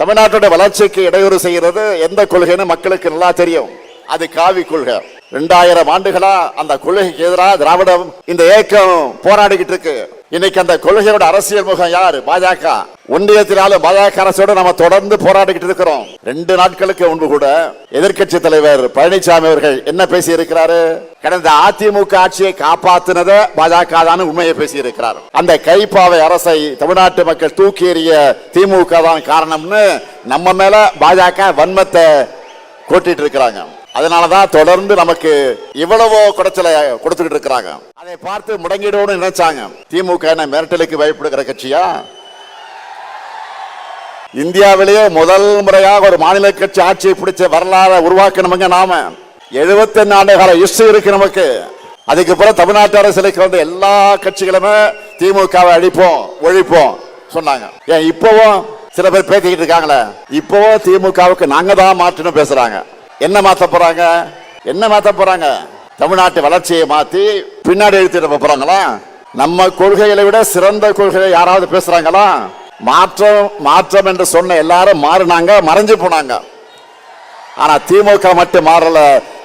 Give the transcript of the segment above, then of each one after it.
தமிழ்நாட்டோட வளர்ச்சிக்கு இடையூறு செய்கிறது எந்த கொள்கைன்னு மக்களுக்கு நல்லா தெரியும். அது காவி கொள்கை. ரெண்டாயிரம் ஆண்டுகளா அந்த கொள்கைக்கு எதிராக திராவிடம் இந்த இயக்கம் போராடிக்கிட்டு இருக்கு. இன்னைக்கு அந்த கொள்கையோட அரசியல் முகம் யார்? பாஜக. ஒன்றியத்தினாலும் பாஜக அரசோட நம்ம தொடர்ந்து போராடிக்கிட்டு இருக்கிறோம். ரெண்டு நாட்களுக்கு முன்பு கூட எதிர்க்கட்சி தலைவர் பழனிசாமி அவர்கள் என்ன பேசி இருக்கிறாரு கடந்த அதிமுக ஆட்சியை காப்பாத்தினத பாஜக தான் உண்மையை பேசி இருக்கிறார் அந்த கைப்பாவை அரசை தமிழ்நாட்டு மக்கள் தூக்கி எறிய திமுக தான் காரணம்னு நம்ம மேல பாஜக வன்மத்தை கொட்டிட்டு இருக்கிறாங்க. அதனாலதான் தொடர்ந்து நமக்கு இவ்வளவோ குடைச்சலை கொடுத்துக்கிட்டு இருக்கிறாங்க. அதை பார்த்து முடங்கிடுவோம்னு நினைச்சாங்க. திமுக என்ன மிரட்டலுக்கு பயப்படுகிற கட்சியா? இந்தியாவிலேயே முதல் முறையாக ஒரு மாநில கட்சி ஆட்சியை பிடிச்ச வரலாறு உருவாக்கணுமுங்க நாம. 71 ஆண்டு கால ஹிஸ்டரி இருக்கு நமக்கு. அதுக்கு பிறகு தமிழ்நாட்டு அரசியலுக்கு வந்து எல்லா கட்சிகளுமே திமுகவை அழிப்போம் ஒழிப்போம் சொன்னாங்க. ஏன் இப்பவும் சில பேர் பேசிக்கிட்டு இருக்காங்களே. இப்பவும் திமுகவுக்கு நாங்க தான் மாற்றணும் பேசுறாங்க. என்ன மாத்த போறாங்க? என்ன மாத்த போறாங்க? தமிழ்நாட்டு வளர்ச்சியை மாத்தி பின்னாடி எழுத்திட போறாங்களா? நம்ம கொள்கைகளை விட சிறந்த கொள்கையை யாராவது பேசுறாங்களா? மாற்றம் மாற்றம் என்று சொன்ன எல்லாரும் மாறினாங்க மறைஞ்சு போனாங்க. ஆனா திமுக மட்டும் மாறல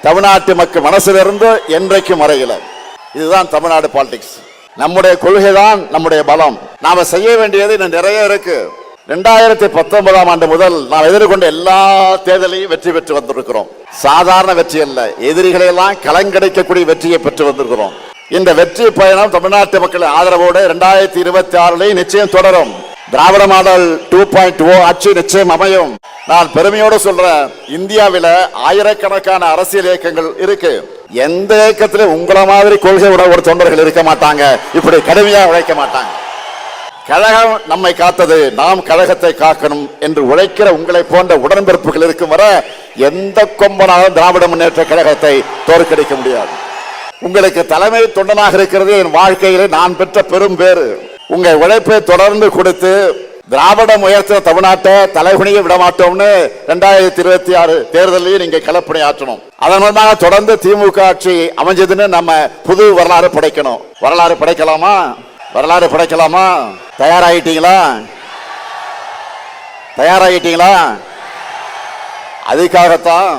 தமிழ்நாட்டு மக்கள் மனசுல இருந்து என்றைக்கும் மறையல. இதுதான் தமிழ்நாடு பாலிடிக்ஸ் நம்முடைய கொள்கை தான் நம்முடைய பலம். நாம செய்ய வேண்டியது இன்னும் நிறைய இருக்கு. ரெண்டாயிரத்தி பத்தொன்பதாம் ஆண்டு முதல் நாம் எதிர்கொண்ட எல்லா தேர்தலையும் வெற்றி பெற்று வந்திருக்கிறோம். சாதாரண வெற்றி அல்ல எதிரிகளை எல்லாம் கலங்கடிக்கக்கூடிய வெற்றியை பெற்று வந்திருக்கிறோம். இந்த வெற்றி பயணம் தமிழ்நாட்டு மக்களின் ஆதரவோடு ரெண்டாயிரத்தி இருபத்தி ஆறுலையும் நிச்சயம் தொடரும். Dravida model two point O ஆட்சி நிச்சயம் அமையும். நான் பெருமையோடு சொல்றேன் இந்தியாவில ஆயிரக்கணக்கான அரசியல் இயக்கங்கள் இருக்கு. எந்த இயக்கத்திலும் உங்களை மாதிரி கொள்கை உடைய ஒரு தொண்டர்கள் இருக்க மாட்டாங்க இப்படி கடுமையா உழைக்க மாட்டாங்க. கழகம் நம்மை காத்தது. நாம் கழகத்தை காக்கணும் என்று உழைக்கிற உங்களை போன்ற உடன்பிறப்புகள் இருக்கும் வர எந்த கொம்பனாலும் திராவிட முன்னேற்ற கழகத்தை தோற்கடிக்க முடியாது. உங்களுக்கு தலைமை தொண்டனாக இருக்கிறது என் வாழ்க்கையிலே நான் பெற்ற பெரும் பேறு. உங்க உழைப்பை தொடர்ந்து கொடுத்து திராவிட உயர்த்தின தமிழ்நாட்டை தலைகுனிய விட மாட்டோம்னு ரெண்டாயிரத்தி இருபத்தி ஆறு தேர்தலையும் நீங்க களப்பணி ஆற்றணும் அதன் மூலமாக தொடர்ந்து திமுக ஆட்சி அமைஞ்சதுன்னு நம்ம புது வரலாறு படைக்கணும். வரலாறு படைக்கலாமா? வரலாறு படைக்கலாமா? தயாராகிட்டீங்களா தயாராகிட்டீங்களா அதுக்காகத்தான்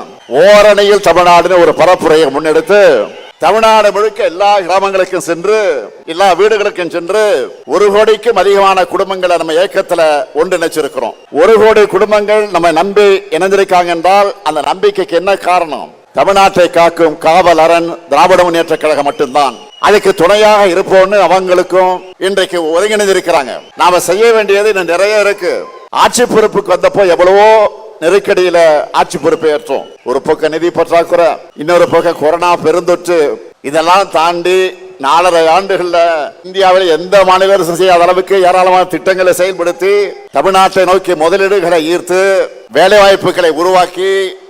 ஓரணியில் தமிழ்நாடுன்னு ஒரு பரப்புரையை முன்னெடுத்து தமிழ்நாடு முழுக்க எல்லா கிராமங்களுக்கும் சென்று எல்லா வீடுகளுக்கும் சென்று ஒரு கோடிக்கும் அதிகமான குடும்பங்களை நம்ம இயக்கத்துல ஒன்றிணைச்சிருக்கிறோம். ஒரு கோடி குடும்பங்கள் நம்ம நம்பி இணைந்திருக்காங்க என்றால் அந்த நம்பிக்கைக்கு என்ன காரணம்? தமிழ்நாட்டை காக்கும் காவல் அரண் திராவிட முன்னேற்ற கழகம் மட்டும்தான். அதுக்கு துணையாக இருப்போம்னு அவங்களுக்கும் இன்றைக்கு ஒருங்கிணைந்திருக்கிறாங்க. நாம செய்ய வேண்டியது இன்னும் நிறைய இருக்கு. ஆட்சி பொறுப்புக்கு வந்தப்போ எவ்வளவோ நெருக்கடியில ஆட்சி பொறுப்பை ஏற்றோம். ஒரு பக்கம் நிதி பற்றாக்குறை இன்னொரு பக்கம் கொரோனா பெருந்தொற்று. இதெல்லாம் தாண்டி நாலரை ஆண்டுகள்ல இந்தியாவில் எந்த மாநில செய்யாத அளவுக்கு ஏராளமான திட்டங்களை செயல்படுத்தி தமிழ்நாட்டை நோக்கி முதலீடுகளை ஈர்த்து வேலை வாய்ப்புகளை உருவாக்கி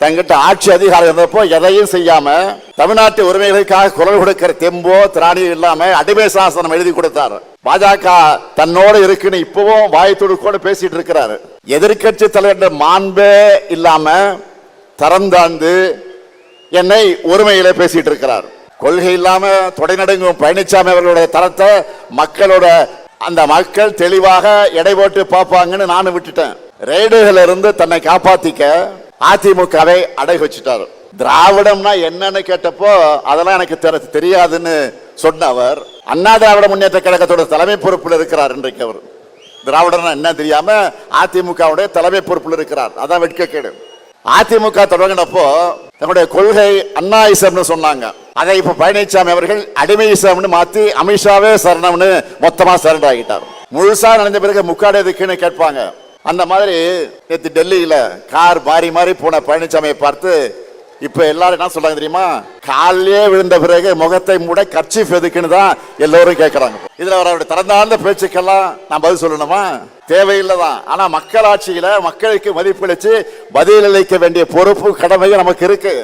தங்கிட்ட ஆட்சி அதிகாரம் இருந்தப்போ எதையும் செய்யாம தமிழ்நாட்டு உரிமைகளுக்காக குரல் கொடுக்கிற தெம்போ திராணியோ இல்லாம அடிமை சாசனம் எழுதி கொடுத்தார். பாஜக தன்னோடு இருக்குன்னு இப்பவும் வாய் துடுக்கோடு பேசிட்டு இருக்கிறாரு. எதிர்க்கட்சி தலைவர் மாண்பே இல்லாம தரம் தாழ்ந்து என்னை ஒருமையிலே பேசிட்டு இருக்கிறார். கொள்கை இல்லாம தொடைநடுங்கும் பழனிசாமி அவர்களுடைய தரத்தை மக்களோட அந்த மக்கள் தெளிவாக எடை போட்டு பார்ப்பாங்கன்னு நானும் விட்டுட்டேன். ரெய்டுகள் இருந்து தன்னை காப்பாத்திக்க அதிமுகவை அடை வச்சுட்டார். திராவிடம்னா என்னன்னு கேட்டப்போ அதெல்லாம் எனக்கு தெரியாதுன்னு சொன்ன அவர் அண்ணா திராவிட முன்னேற்ற கழகத்தோட தலைமை பொறுப்பில் இருக்கிறார் இன்றைக்கு அவர். திராவிடம்னா என்ன தெரியாம அதிமுகவுடைய தலைமை பொறுப்பில் இருக்கிறார். அதான் வெட்கக்கேடு. அதிமுக தொடங்கினப்போ தன்னுடைய கொள்கை அண்ணா இசம்னு சொன்னாங்க. அதை இப்ப பழனிசாமி அவர்கள் அடிமை இசம்னு மாத்தி அமித்ஷாவே சரணம்னு மொத்தமா சரண்டர் ஆகிட்டார் முழுசா நடந்த பிறகு முக்காடு எதுக்குன்னு கேட்பாங்க. அந்த மாதிரி நேற்று டெல்லியில் கார் மாறி மாறி போன பழனிசாமியை பார்த்து இப்போ எல்லாரும் என்ன சொல்றாங்க தெரியுமா? காலையே விழுந்த பிறகு முகத்தை மூட கர்ச்சீஃப் எதுக்குன்னு தான் எல்லோரும் கேட்கறாங்க இதுல அவருடைய திறந்தாழ்ந்த பேச்சுக்கெல்லாம் நான் பதில் சொல்லணுமா? தேவையில்லைதான். ஆனா மக்களாட்சியில மக்களுக்கு மதிப்பளிச்சு பதிலளிக்க வேண்டிய பொறுப்பு கடமையும் நமக்கு இருக்கு.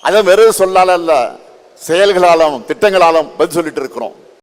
அது வெறும் சொல்லால இல்ல செயல்களாலும் திட்டங்களாலும் பதில் சொல்லிட்டு இருக்கிறோம்.